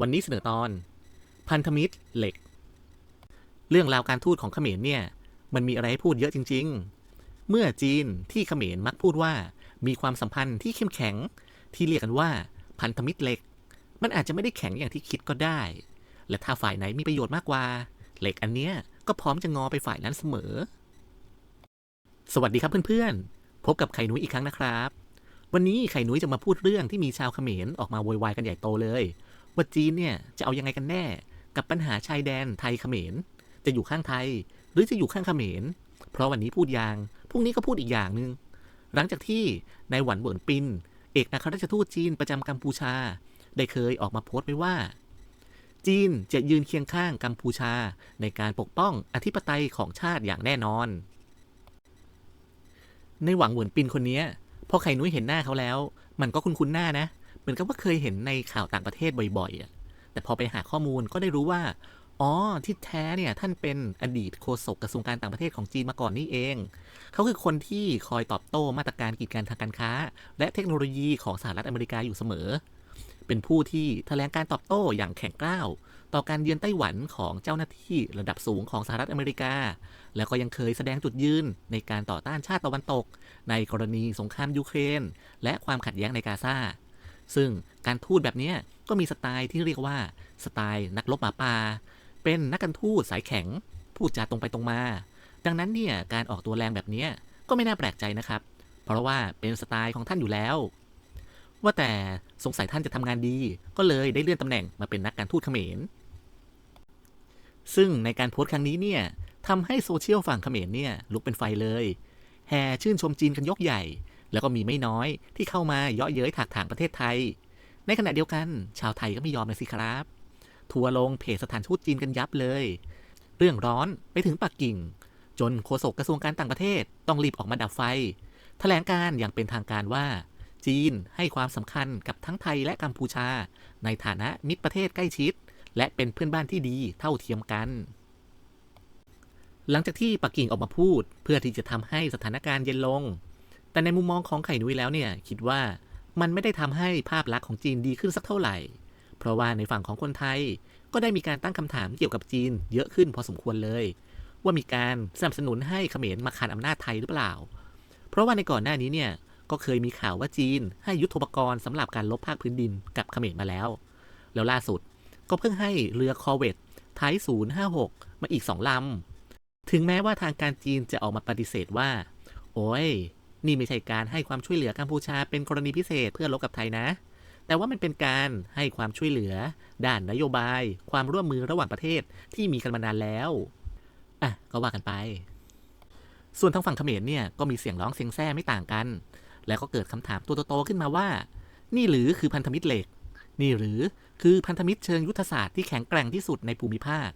วันนี้เสนอตอน พันธมิตรเหล็ก เรื่องราวการทูตของเขมรเนี่ย มันมีอะไรให้พูดเยอะจริง ๆ เมื่อจีนที่เขมรมักพูดว่า มีความสัมพันธ์ที่เข้มแข็ง ที่เรียกกันว่าพันธมิตรเหล็ก มันอาจจะไม่ได้แข็งอย่างที่คิดก็ได้ และถ้าฝ่ายไหนมีประโยชน์มากกว่า เหล็กอันเนี้ยก็พร้อมจะงอไปฝ่ายนั้นเสมอ สวัสดีครับเพื่อนๆ พบกับไข่นุ้ยอีกครั้งนะครับ วันนี้ไข่นุ้ยจะมาพูดเรื่องที่มีชาวเขมรออกมาโวยวายกันใหญ่โตเลย ว่าจีนเนี่ยจะเอายังไงกันแน่ กับปัญหาชายแดนไทยเขมร จะอยู่ข้างไทย หรือจะอยู่ข้างเขมร เพราะวันนี้พูดอย่างพรุ่งนี้ก็พูดอีกอย่างหนึ่งหลังจากที่นายหวันเหวินปิน เอกอัครราชทูตจีนประจำกัมพูชา ได้เคยออกมาโพสต์ไว้ว่า จีนจะยืนเคียงข้างกัมพูชาในการปกป้องอธิปไตยของชาติอย่างแน่นอน ในหวังเหวินปินคนนี้พอไข่นุ้ยเห็นหน้าเขาแล้ว มันก็คุ้นๆหน้านะเมือนกับว่าเคยเห็นในข่าวต่างประเทศบ่อยๆอะแต่พอไปหาข้อมูลก็ได้รู้ว่า อ๋อ ที่แท้เนี่ย ท่านเป็นอดีตโฆษกกระทรวงการต่างประเทศของจีนมาก่อนนี่เอง เขาคือคนที่คอยตอบโต้มาตรการกีดกันทางการค้า และเทคโนโลยีของสหรัฐอเมริกาอยู่เสมอ เป็นผู้ที่แถลงการตอบโต้อย่างแข็งกร้าวต่อการเยือนไต้หวันของเจ้าหน้าที่ระดับสูงของสหรัฐอเมริกา แล้วก็ยังเคยแสดงจุดยืนในการต่อต้านชาติตะวันตก ในกรณีสงครามยูเครน และความขัดแย้งในกาซา ซึ่งการทูตแบบนี้ก็มีสไตล์ที่เรียกว่าสไตล์นักรบหมาป่า เป็นนักการทูตสายแข็ง พูดจาตรงไปตรงมา ดังนั้นเนี่ยการออกตัวแรงแบบนี้ก็ไม่น่าแปลกใจนะครับ เพราะว่าเป็นสไตล์ของท่านอยู่แล้ว ว่าแต่สงสัยท่านจะทำงานดี ก็เลยได้เลื่อนตำแหน่งมาเป็นนักการทูตเขมร ซึ่งในการโพสต์ครั้งนี้เนี่ยทำให้โซเชียลฝั่งเขมรเนี่ยลุกเป็นไฟเลย แห่ชื่นชมจีนกันยกใหญ่ แล้วก็มีไม่น้อยที่เข้ามาเยาะเย้ยถากถางประเทศไทย ในขณะเดียวกัน ชาวไทยก็ไม่ยอมเลยสิครับ ทัวร์ลงเพจสถานทูตจีนกันยับเลย เรื่องร้อนไปถึงปักกิ่ง จนโฆษกกระทรวงการต่างประเทศต้องรีบออกมาดับไฟแถลงการอย่างเป็นทางการว่า จีนให้ความสำคัญกับทั้งไทยและกัมพูชา ในฐานะมิตรประเทศใกล้ชิด และเป็นเพื่อนบ้านที่ดีเท่าเทียมกันหลังจากที่ปักกิ่งออกมาพูด เพื่อที่จะทำให้สถานการณ์เย็นลง แต่ในมุมมองของไข่นุ้ยแล้วเนี่ยคิดว่ามันไม่ได้ทำให้ภาพลักษณ์ของจีนดีขึ้นสักเท่าไหร่ เพราะว่าในฝั่งของคนไทยก็ได้มีการตั้งคำถามเกี่ยวกับจีนเยอะขึ้นพอสมควรเลย ว่ามีการสนับสนุนให้เขมรมาขานอำนาจไทยหรือเปล่า เพราะว่าในก่อนหน้านี้เนี่ยก็เคยมีข่าวว่าจีนให้ยุทธปกรณ์สำหรับการลบภาคพื้นดินกับเขมรมาแล้ว แล้วล่าสุดก็เพิ่งให้เรือคอเวตไทย056 มาอีกสองลำ ถึงแม้ว่าทางการจีนจะออกมาปฏิเสธว่า โอ้ย นี่ไม่ใช่การให้ความช่วยเหลือกัมพูชาเป็นกรณีพิเศษเพื่อลบกับไทยนะ แต่ว่ามันเป็นการให้ความช่วยเหลือ ด้านนโยบาย ความร่วมมือระหว่างประเทศที่มีกันมานานแล้ว อะ ก็ว่ากันไป ส่วนทางฝั่งเขมรเนี่ยก็มีเสียงร้องเสียงแซ่ไม่ต่างกัน แล้วก็เกิดคำถามตัวโตๆขึ้นมาว่า นี่หรือคือพันธมิตรเหล็ก นี่หรือคือพันธมิตรเชิงยุทธศาสตร์ที่แข็งแกร่งที่สุดในภูมิภาค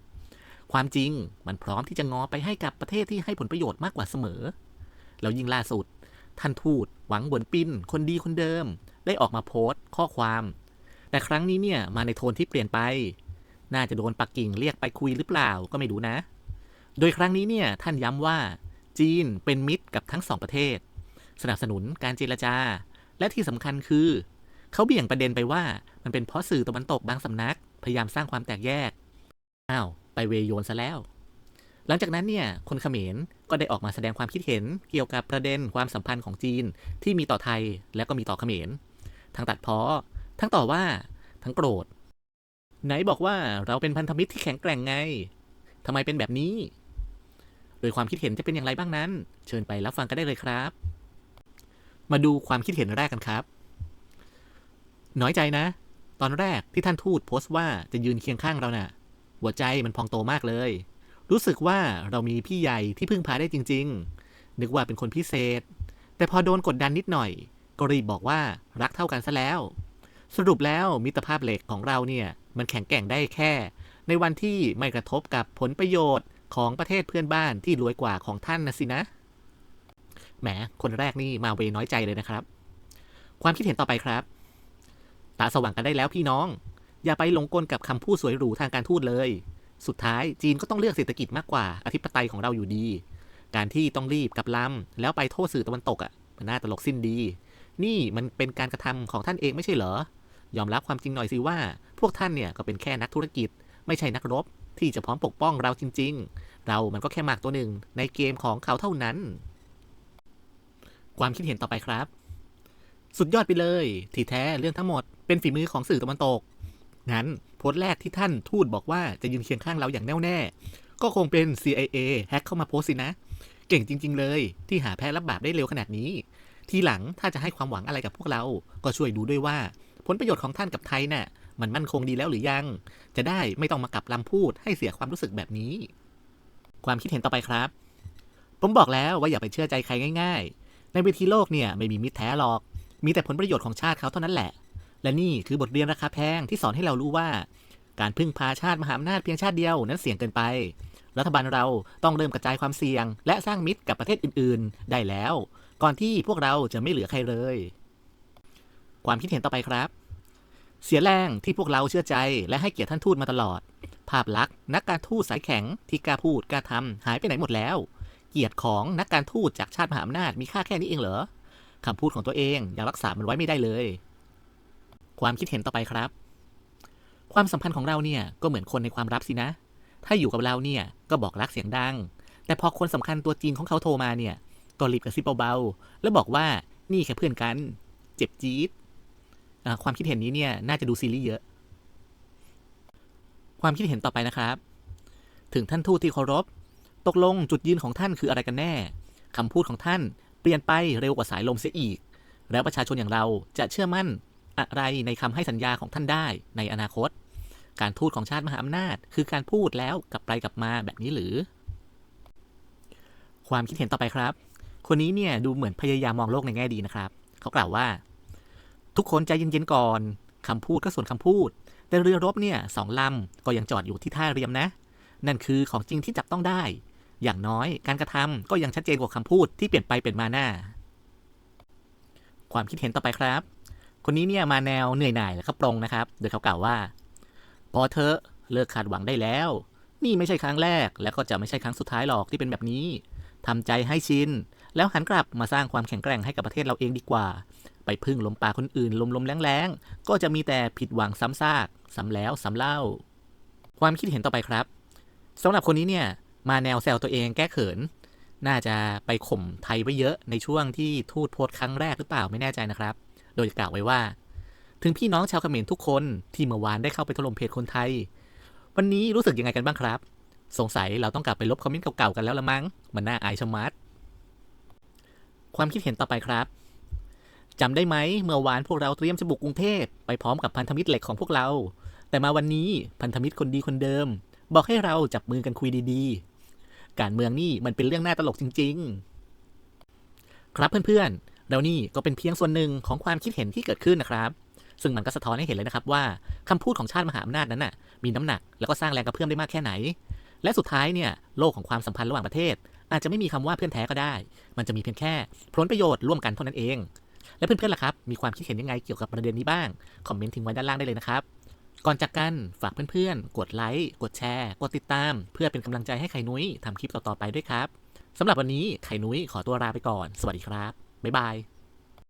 ความจริงมันพร้อมที่จะงอไปให้กับประเทศที่ให้ผลประโยชน์มากกว่าเสมอ แล้วยิ่งล่าสุด ท่านทูตหวังบนปินคนดีคนเดิม ได้ออกมาโพสต์ข้อความ แต่ครั้งนี้เนี่ยมาในโทนที่เปลี่ยนไป น่าจะโดนปักกิ่งเรียกไปคุยหรือเปล่าก็ไม่รู้นะ โดยครั้งนี้เนี่ยท่านย้ำว่าจีนเป็นมิตรกับทั้งสองประเทศ สนับสนุนการเจรจา และที่สำคัญคือ เขาเบี่ยงประเด็นไปว่ามันเป็นเพราะสื่อตะวันตกบางสำนัก พยายามสร้างความแตกแยกอ้าวไปเวโยนซะแล้ว ลังจากนั้นเนี่ยคนเขมรก็ได้ออกมาแสดงความคิดเห็นเกี่ยวกับประเด็นความสัมพันธ์ของจีนที่มีต่อไทยและก็มีต่อเขมร ทั้งตัดพ้อทั้งต่อว่าทั้งโกรธ ไหนบอกว่าเราเป็นพันธมิตรที่แข็งแกร่งไงทำไมเป็นแบบนี้ โดยความคิดเห็นจะเป็นอย่างไรบ้างนั้น เชิญไปรับฟังกันได้เลยครับ มาดูความคิดเห็นแรกกันครับ น้อยใจนะ ตอนแรกที่ท่านทูตโพสต์ว่าจะยืนเคียงข้างเราน่ะ หัวใจมันพองโตมากเลย รู้สึกว่าเรามีพี่ใหญ่ที่พึ่งพาได้จริง ๆ นึกว่าเป็นคนพิเศษ แต่พอโดนกดดันนิดหน่อย ก็รีบบอกว่ารักเท่ากันซะแล้ว สรุปแล้วมิตรภาพเหล็กของเราเนี่ย มันแข็งแกร่งได้แค่ ในวันที่ไม่กระทบกับผลประโยชน์ของประเทศเพื่อนบ้านที่รวยกว่าของท่านนะสินะ แหม คนแรกนี่มาเวน้อยใจเลยนะครับ ความคิดเห็นต่อไปครับ ตาสว่างกันได้แล้วพี่น้อง อย่าไปหลงกลกับคำพูดสวยหรูทางการทูตเลย สุดท้ายจีนก็ต้องเลือกเศรษฐกิจมากกว่าอธิปไตยของเราอยู่ดี การที่ต้องรีบกับลำแล้วไปโทษสื่อตะวันตกอะ่ะมันน่าตลกสิ้นดี นี่มันเป็นการกระทำของท่านเองไม่ใช่เหรอ ยอมรับความจริงหน่อยสิว่า พวกท่านเนี่ยก็เป็นแค่นักธุรกิจ ไม่ใช่นักรบ ที่จะพร้อมปกป้องเราจริง ๆ เรามันก็แค่หมากตัวหนึ่งในเกมของเขาเท่านั้น ความคิดเห็นต่อไปครับ สุดยอดไปเลย ที่แท้เรื่องทั้งหมดเป็นฝีมือของสื่อตะวันตก งั้นโพสต์แรกที่ท่านทูตบอกว่าจะยืนเคียงข้างเราอย่างแน่วแน่ ก็คงเป็น CIA แฮ็กเข้ามาโพสต์สินะ เก่งจริง ๆ เลย ที่หาแพ้รับบาปได้เร็วขนาดนี้ ทีหลังถ้าจะให้ความหวังอะไรกับพวกเรา ก็ช่วยดูด้วยว่า ผลประโยชน์ของท่านกับไทยน่ะมันมั่นคงดีแล้วหรือยัง จะได้ไม่ต้องมากลับลำพูดให้เสียความรู้สึกแบบนี้ ความคิดเห็นต่อไปครับ ผมบอกแล้วว่าอย่าไปเชื่อใจใครง่าย ๆ ในเวทีโลกเนี่ยไม่มีมิตรแท้หรอก มีแต่ผลประโยชน์ของชาติเขาเท่านั้นแหละ และนี่คือบทเรียนราคาแพงที่สอนให้เรารู้ว่า การพึ่งพาชาติมหาอำนาจเพียงชาติเดียวนั้นเสี่ยงเกินไป รัฐบาลเราต้องเริ่มกระจายความเสี่ยง และสร้างมิตรกับประเทศอื่น ๆ ได้แล้ว ก่อนที่พวกเราจะไม่เหลือใครเลย ความคิดเห็นต่อไปครับ เสียแรงที่พวกเราเชื่อใจและให้เกียรติท่านทูตมาตลอด ภาพลักษณ์นักการทูตสายแข็งที่กล้าพูดกล้าทำหายไปไหนหมดแล้ว เกียรติของนักการทูตจากชาติมหาอำนาจมีค่าแค่นี้เองเหรอคำพูดของตัวเองยังรักษามันไว้ไม่ได้เลย ความคิดเห็นต่อไปครับ ความสัมพันธ์ของเราเนี่ยก็เหมือนคนในความลับสินะ ถ้าอยู่กับเราเนี่ยก็บอกรักเสียงดัง แต่พอคนสำคัญตัวจริงของเขาโทรมาเนี่ย ก็รีบกระซิบเบาๆ แล้วบอกว่านี่แค่เพื่อนกัน เจ็บจี๊ดความคิดเห็นนี้เนี่ยน่าจะดูซีรีส์เยอะ ความคิดเห็นต่อไปนะครับ ถึงท่านทูตที่เคารพ ตกลงจุดยืนของท่านคืออะไรกันแน่คำพูดของท่านเปลี่ยนไปเร็วกว่าสายลมเสียอีก แล้วประชาชนอย่างเราจะเชื่อมั่น อะไรในคำให้สัญญาของท่านได้ในอนาคต การทูตของชาติมหาอำนาจ คือการพูดแล้วกลับไปกลับมาแบบนี้หรือ ความคิดเห็นต่อไปครับ คนนี้เนี่ยดูเหมือนพยายามมองโลกในแง่ดีนะครับ เขากล่าวว่า ทุกคนใจเย็นๆก่อนคำพูดก็ส่วนคำพูด แต่เรือรบเนี่ยสองลำก็ยังจอดอยู่ที่ท่าเรียมนะ นั่นคือของจริงที่จับต้องได้ อย่างน้อยการกระทำก็ยังชัดเจนกว่าคำพูดที่เปลี่ยนไปเปลี่ยนมาหน้า ความคิดเห็นต่อไปครับ คนนี้เนี่ยมาแนวเหนื่อยหน่ายแล้วก็ปรงนะครับ โดยเขากล่าวว่า พอเธอเลิกคาดหวังได้แล้ว นี่ไม่ใช่ครั้งแรก และก็จะไม่ใช่ครั้งสุดท้ายหรอกที่เป็นแบบนี้ทำใจให้ชิน แล้วหันกลับมาสร้างความแข็งแกร่งให้กับประเทศเราเองดีกว่า ไปพึ่งลมปากคนอื่นลมๆแรงๆ ก็จะมีแต่ผิดหวังซ้ำซากซ้ำแล้วซ้ำเล่า ความคิดเห็นต่อไปครับสำหรับคนนี้เนี่ยมาแนวแซวตัวเองแก้เขิน น่าจะไปข่มไทยไว้เยอะในช่วงที่ทูตโพสต์ครั้งแรกหรือเปล่าไม่แน่ใจนะครับ โดยกล่าวไว้ว่า ถึงพี่น้องชาวเขมรทุกคนที่เมื่อวานได้เข้าไปถล่มเพจคนไทย วันนี้รู้สึกยังไงกันบ้างครับ สงสัยเราต้องกลับไปลบคอมเมนต์เก่าๆกันแล้วละมั้ง มันน่าอายชะมัด ความคิดเห็นต่อไปครับจำได้ไหมเมื่อวานพวกเราเตรียมจะบุกกรุงเทพไปพร้อมกับพันธมิตรเหล็กของพวกเรา แต่มาวันนี้พันธมิตรคนดีคนเดิม บอกให้เราจับมือกันคุยดีๆ การเมืองนี่มันเป็นเรื่องน่าตลกจริง ๆ ครับเพื่อนๆ เรานี่ก็เป็นเพียงส่วนหนึ่งของความคิดเห็นที่เกิดขึ้นนะครับ ซึ่งมันก็สะท้อนให้เห็นเลยนะครับว่าคำพูดของชาติมหาอำนาจนั้นน่ะมีน้ำหนักแล้วก็สร้างแรงกระเพื่อมได้มากแค่ไหน และสุดท้ายเนี่ยโลกของความสัมพันธ์ระหว่างประเทศ อาจจะไม่มีคำว่าเพื่อนแท้ก็ได้ มันจะมีเพียงแค่ผลประโยชน์ร่วมกันเท่านั้นเอง และเพื่อนๆล่ะครับมีความคิดเห็นยังไงเกี่ยวกับประเด็นนี้บ้างคอมเมนต์ทิ้งไว้ด้านล่างได้เลยนะครับก่อนจากกันฝากเพื่อนๆ กดไลค์ กดแชร์ กดติดตาม เพื่อเป็นกำลังใจให้ไข่นุ้ยทำคลิปต่อๆไปด้วยครับ สำหรับวันนี้ไข่นุ้ยขอตัวลาไปก่อน สวัสดีครับ บ๊ายบาย